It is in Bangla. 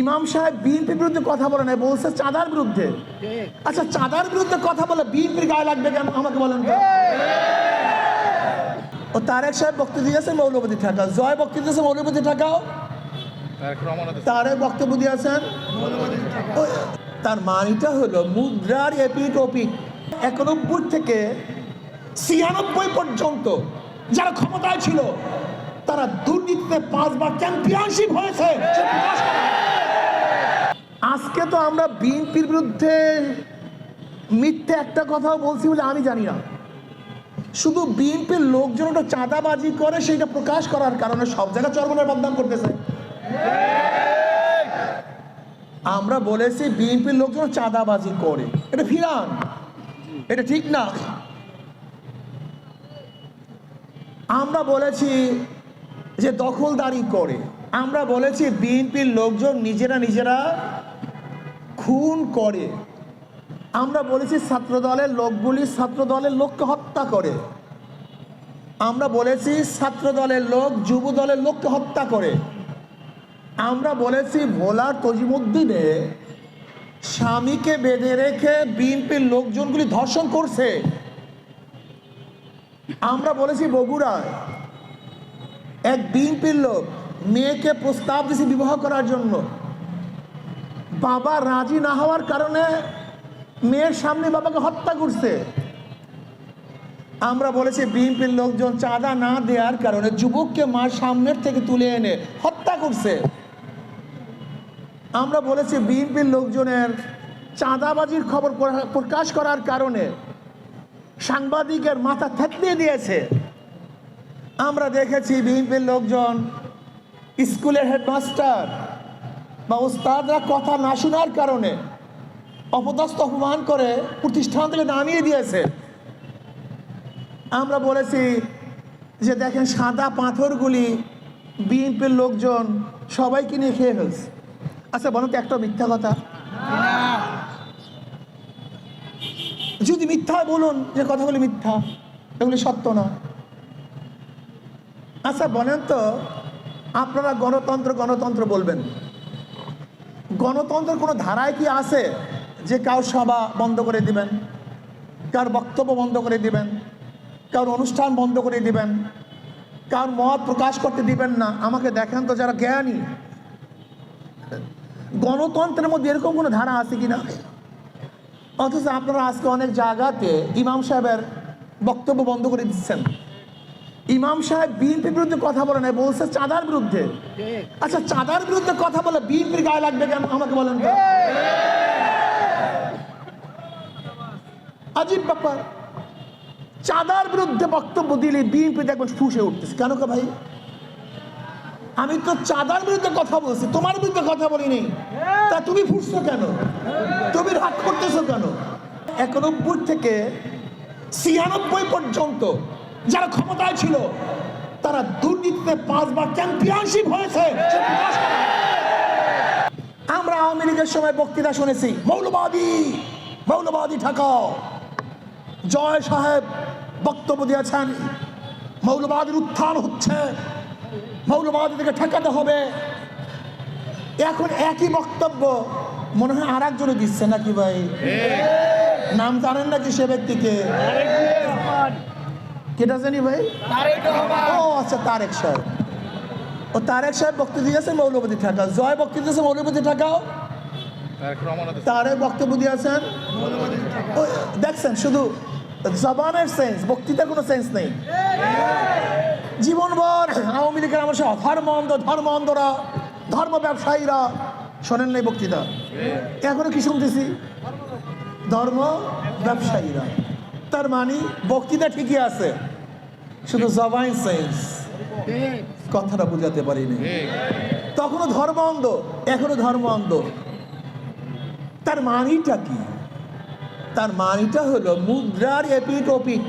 ইমাম সাহেব বিএনপির বিরুদ্ধে কথা বলে নাই, বলছে চাঁদার বিরুদ্ধে। আচ্ছা চাঁদার বিরুদ্ধে কথা বলে বিএনপির গায়ে লাগবে কেন? আমাকে বলেন তো। ও তারেক সাহেব বক্তব্য দিয়েছে, মৌলবাদী ঠাকা। জয় বক্তব্য দিয়েছে, মৌলবাদী ঠাকাও তারেক বক্তব্য দিয়েছেন। তার মানিটা হলো মুদ্রার ওপিক একানব্বই থেকে ছিয়ানব্বই পর্যন্ত যারা ক্ষমতায় ছিল, তারা দুর্নীতিতে পাঁচবার চ্যাম্পিয়নশিপ হয়েছে। আজকে তো আমরা বিএনপির বিরুদ্ধে মিথ্যে একটা কথাও বলছি বলে আমি জানি না। শুধু বিএনপির লোকজন ওটা চাঁদাবাজি করে সেটা প্রকাশ করার কারণে সব জায়গায় চরমনের বদনাম করতেছে। আমরা বলেছি বিএনপির লোকজন চাঁদাবাজি করে। এটা ফিরান। এটা ঠিক না। আমরা বলেছি যে দখলদারি করে। আমরা বলেছি বিএনপির লোকজন নিজেরা নিজেরা খুন করে। আমরা বলেছি ছাত্র দলের লোকগুলি ছাত্র দলের লোককে হত্যা করে। আমরা বলেছি ছাত্র দলের লোক যুব দলের লোককে হত্যা করে। আমরা বলেছি ভোলার তজিমুদ্দিনে স্বামীকে বেঁধে রেখে বিএনপির লোকজনগুলি ধর্ষণ করছে। আমরা বলেছি বগুড়ায় এক বিএনপির লোক মেয়েকে প্রস্তাব দিয়েছে বিবাহ করার জন্য। বাবা রাজি না হওয়ার কারণে মেয়ের সামনে বাবাকে হত্যা করছে। আমরা বলেছি বিএনপির লোকজন চাঁদা না দেওয়ার কারণে যুবককে মার সামনের থেকে তুলে এনে হত্যা করছে। আমরা বলেছি বিএনপির লোকজনের চাঁদাবাজির খবর প্রকাশ করার কারণে সাংবাদিকের মাথা থেতলে দিয়েছে। আমরা দেখেছি বিএনপির লোকজন স্কুলের হেডমাস্টার বা ওস্তাদরা কথা না শোনার কারণে অপদস্থ অপমান করে প্রতিষ্ঠান থেকে নামিয়ে দিয়েছে। আমরা বলেছি যে দেখেন সাদা পাথরগুলি বিএনপির লোকজন সবাইকে নিয়ে খেয়ে ফেলছে। আচ্ছা বলো তো একটা মিথ্যা কথা। যদি মিথ্যা বলুন যে কথাগুলি মিথ্যা, এগুলি সত্য না। আচ্ছা বলেন তো আপনারা গণতন্ত্র গণতন্ত্র বলবেন। গণতন্ত্রের কোনো ধারায় কি আছে যে কার সভা বন্ধ করে দিবেন? কার বক্তব্য বন্ধ করে দিবেন? কার অনুষ্ঠান বন্ধ করে দিবেন? কার মত প্রকাশ করতে দিবেন না? আমাকে দেখেন তো যারা জ্ঞানী। গণতন্ত্রের মধ্যে এরকম কোনো ধারা আছে কিনা অথচ আপনারা আজকে অনেক জায়গাতে ইমাম সাহেবের বক্তব্য বন্ধ করে দিচ্ছেন। ইমাম সাহেব বিএনপির বিরুদ্ধে কথা বলে নাই, বলছে চাঁদার বিরুদ্ধে। আচ্ছা চাঁদার বিরুদ্ধে কথা বলে বিএনপির গায়ে লাগবে কেন? আমাকে বলেন আজীব ব্যাপার। চাঁদার বিরুদ্ধে বক্তব্য দিলে বিএনপি দেখবেন ফুসে উঠতেছে। কেন কে ভাই? আমি তো চাঁদার বিরুদ্ধে কথা বলছি, তোমার বিরুদ্ধে কথা বলিনি তা তুমি ফুটছো কেন? তুমি রাগ করতেছো কেন? একানব্বই থেকে ছিয়ানব্বই পর্যন্ত যারা ক্ষমতায় ছিল তারা দুর্নীতিতে পাঁচবার চ্যাম্পিয়নশিপ হয়েছে। আমরা আওয়ামী লীগের সময় বক্তৃতা শুনেছি। মৌলবাদী মৌলবাদী ঠাকাও। জয় সাহেব বক্তব্য দিয়েছেন মৌলবাদীর উত্থান হচ্ছে মৌলবাদীদেরকে ঠেকাতে হবে। এখন একই বক্তব্য মনে হয় আর একজনে দিচ্ছে নাকি ভাই? নাম জানেন নাকি সে ব্যক্তিকে? কেটা জানি ভাই? ও আচ্ছা তারেক সাহেব। ও তারেক সাহেব বক্তব্য দিয়েছে মৌলবাদী ঠাকা। জয় বক্তব্য দিয়েছে মৌলবাদী ঠাকাও তারেক বক্তব্য দিয়েছেন। দেখছেন শুধু জবানের সেন্স বক্তৃতার কোনো সেন্স নেই। জীবনভর আওয়ামী লীগের আমার সব ধর্ম অন্ধ ধর্ম অন্ধরা ধর্ম ব্যবসায়ীরা শোনেন নাই বক্তৃতা। এখনও কি শুনতেছি? ধর্ম ব্যবসায়ীরা। তার মানি বক্তৃতা ঠিকই আছে, শুধু জবাই সেন্স। কথাটা বুঝাতে পারিনি। তখনও ধর্ম অন্ধ এখনও ধর্ম অন্ধ। তার মানিটা কি? তার মানিটা হলো মুদ্রার ওপিক